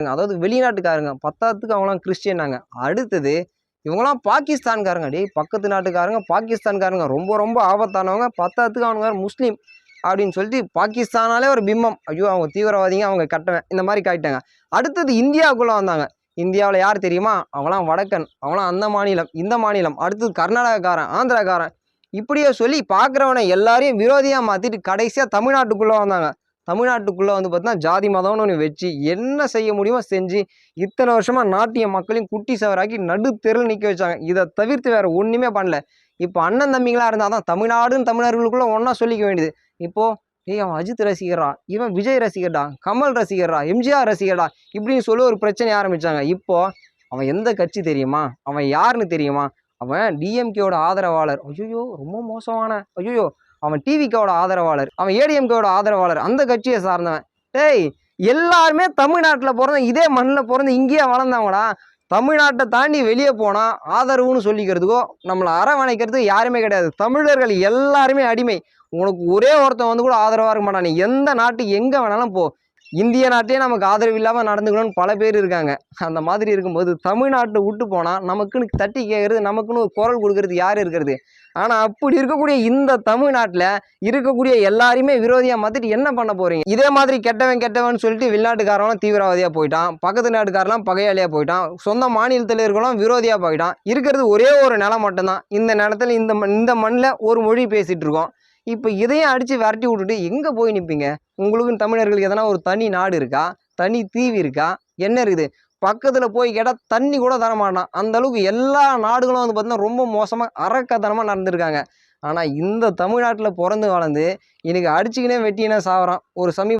அதாவது வெளிநாட்டுக்காரங்க பத்தாத்துக்கு அவங்களாம் கிறிஸ்டியனாங்க அடுத்தது இவங்களாம் பாகிஸ்தான்காரங்க. அடி பக்கத்து நாட்டுக்காரங்க பாகிஸ்தான்காரங்க. ரொம்ப ரொம்ப ஆபத்தானவங்க. பத்தாத்துக்கு அவனுங்க முஸ்லீம். அப்படின்னு சொல்லிட்டு பாகிஸ்தானாலே ஒரு பிம்பம். ஐயோ அவங்க தீவிரவாதிங்க அவங்க கட்டவன் இந்த மாதிரி காட்டிட்டாங்க. அடுத்தது இந்தியாவுக்குள்ளே வந்தாங்க. இந்தியாவில் யார் தெரியுமா? அவங்களாம் வடக்கன். அவங்களாம் அந்த மாநிலம் இந்த மாநிலம். அடுத்தது கர்நாடகாக்காரன் ஆந்திராக்காரன். இப்படியே சொல்லி பார்க்குறவனை எல்லாரையும் விரோதியாக மாற்றிட்டு கடைசியாக தமிழ்நாட்டுக்குள்ளே வந்தாங்க. தமிழ்நாட்டுக்குள்ளே வந்து பார்த்தீங்கன்னா ஜாதி மதம்னு ஒன்று வச்சு என்ன செய்ய முடியுமோ செஞ்சு இத்தனை வருஷமாக நாட்டிய மக்களையும் குட்டி சவராக்கி நடு தெருள் நிற்க வச்சாங்க. இதை தவிர்த்து வேறு ஒன்றுமே பண்ணல. இப்போ அண்ணன் தம்பிங்களாக இருந்தால் தான் தமிழ்நாடுன்னு தமிழர்களுக்குள்ளே ஒன்றா சொல்லிக்க வேண்டியது. இப்போது ஏய் அவன் அஜித் ரசிகர்டா இவன் விஜய் ரசிகர்டா கமல் ரசிகர்டா எம்ஜிஆர் ரசிகர்டா இப்படின்னு சொல்லி ஒரு பிரச்சனை ஆரம்பித்தாங்க இப்போது அவன் எந்த கட்சி தெரியுமா? அவன் யாருன்னு தெரியுமா? அவன் டிஎம்கேவோட ஆதரவாளர். ஐயோ ரொம்ப மோசமான ஐயோ அவன் டிவிக்கோட ஆதரவாளர் அவன் ஏடிஎம்கேவோட ஆதரவாளர் அந்த கட்சியை சார்ந்தவன். டேய் எல்லாருமே தமிழ்நாட்டில் பிறந்த இதே மண்ணில் பிறந்து இங்கேயே வளர்ந்தவங்களா தமிழ்நாட்டை தாண்டி வெளியே போனால் ஆதரவுன்னு சொல்லிக்கிறதுக்கோ நம்மளை அரவணைக்கிறதுக்கு யாருமே கிடையாது. தமிழர்கள் எல்லாருமே அடிமை. உனக்கு ஒரே ஒருத்தன் வந்து கூட ஆதரவாக இருக்க மாட்டான். நீ எந்த நாட்டுக்கு எங்கே வேணாலும் போ. இந்திய நாட்டிலே நமக்கு ஆதரவு இல்லாமல் நடந்துக்கணும்னு பல பேர் இருக்காங்க. அந்த மாதிரி இருக்கும்போது தமிழ்நாட்டை விட்டு போனால் நமக்குன்னு தட்டி கேட்குறது நமக்குன்னு ஒரு குரல் கொடுக்கறது யார் இருக்கிறது? ஆனால் அப்படி இருக்கக்கூடிய இந்த தமிழ்நாட்டில் இருக்கக்கூடிய எல்லாரையுமே விரோதியாக மாற்றிட்டு என்ன பண்ண போகிறீங்க இதே மாதிரி கெட்டவன் கெட்டவன் சொல்லிட்டு வெளிநாட்டுக்காரன் தீவிரவாதியாக போயிட்டான். பக்கத்து நாட்டுக்காரெல்லாம் பகையாளியாக போயிட்டான். சொந்த மாநிலத்தில் இருக்கலாம் விரோதியாக போயிட்டான். இருக்கிறது ஒரே ஒரு நிலம் மட்டும்தான். இந்த நிலத்தில் இந்த மண் இந்த மண்ணில் ஒரு மொழி பேசிகிட்டு இருக்கோம். இப்போ இதையும் அடித்து விரட்டி விட்டுட்டு எங்கே போய் நிற்பீங்க உங்களுக்குன்னு தமிழர்களுக்கு எதனா ஒரு தனி நாடு இருக்கா? தனி தீவு இருக்கா? என்ன இருக்குது? பக்கத்தில் போய் கேட்டால் தண்ணி கூட தர மாட்டான். அந்த அளவுக்கு எல்லா நாடுகளும் வந்து பார்த்திங்கன்னா ரொம்ப மோசமாக அறக்கத்தனமாக நடந்திருக்காங்க. ஆனால் இந்த தமிழ்நாட்டில் பிறந்து வளர்ந்து இன்றைக்கி அடிச்சுக்கினே வெட்டினே சாகிறான் ஒரு சமீப